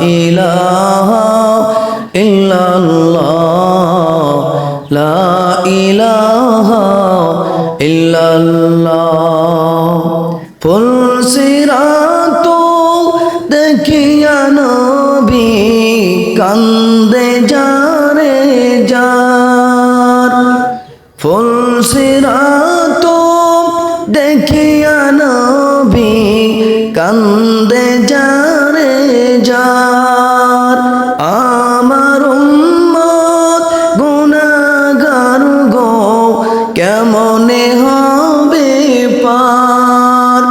ইলাহা ইল্লাল্লাহ লা ইলাহা ইল্লাল্লাহ। ফুলসিরাত দেখিয়া নবী কান্দে যারে যার কেমনে হবে পার।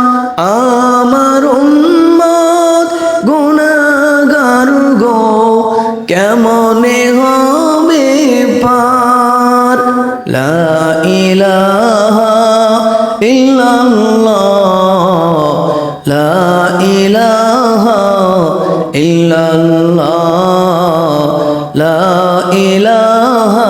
আমার উম্মত গুনাহগার গো, কেমনে হবে পার? লা ইলাহা ইল্লাল্লাহ। লা ইলাহা লা ইলাহা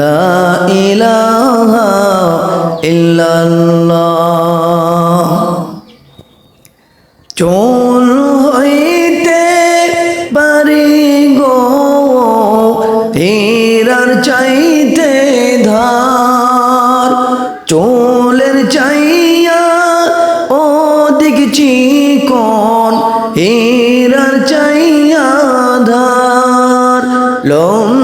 লা ইলাহা ইল্লাল্লাহ। চোল হইতে পারি গো হীরার চাইতে ধার। চোলের চাইয়া ও দিক চিকন হীরার চাইয়া ধার। লম্বা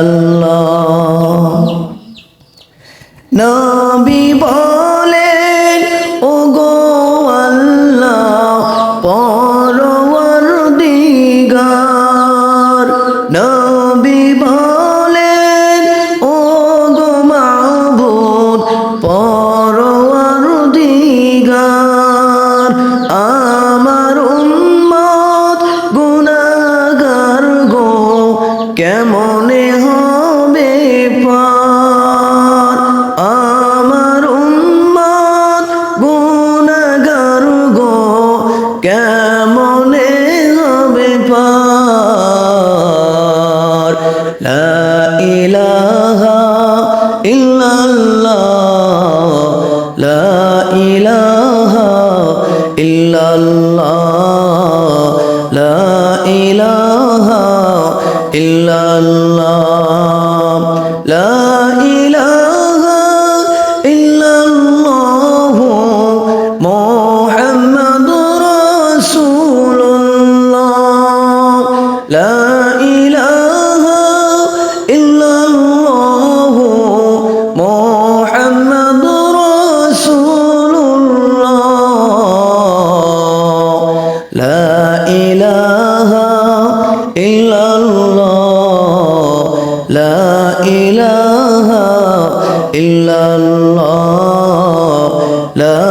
আল্লাহ। নবী কেমনে হবে পার? লা ইলাহা ইল্লাল্লাহ। লা ইলাহা ইল্লাল্লাহ। লা ইলাহা ইল্লাল্লাহ।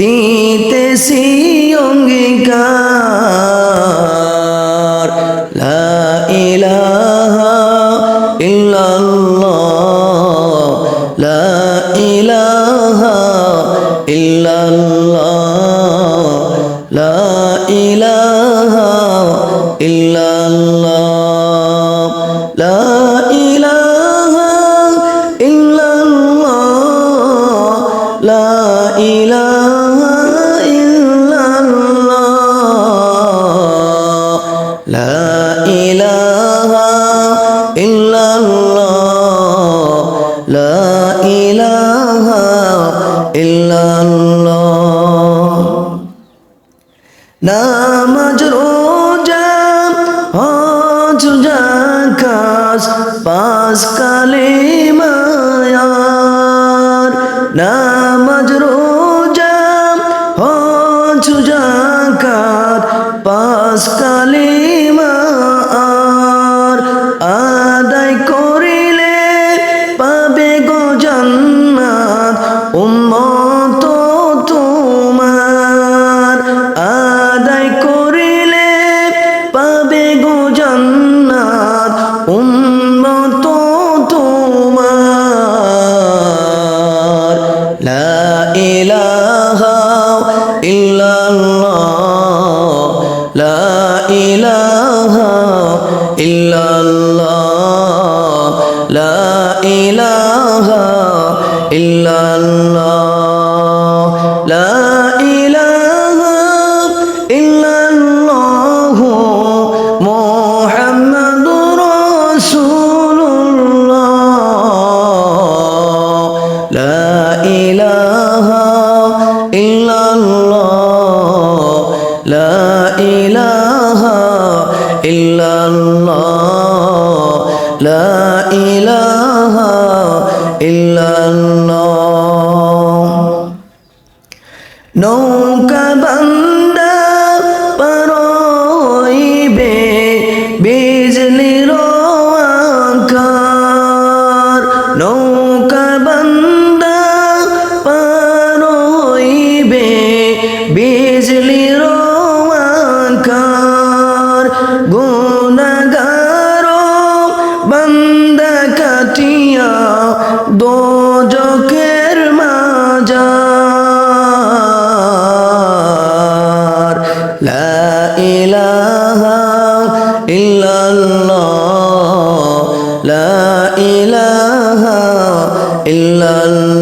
দিতেছি অঙ্গীকার। লা ইলাহা ইল্লাল্লাহ। লা ইলাহা ইল্লাল্লাহ। লা ইলাহা নামাজ রোজা হজ জাকাত পাঁচ কালী إلا লা ইলাহা ইল্লাল্লাহ। নৌকা বন্ধ لا إله إلا الله.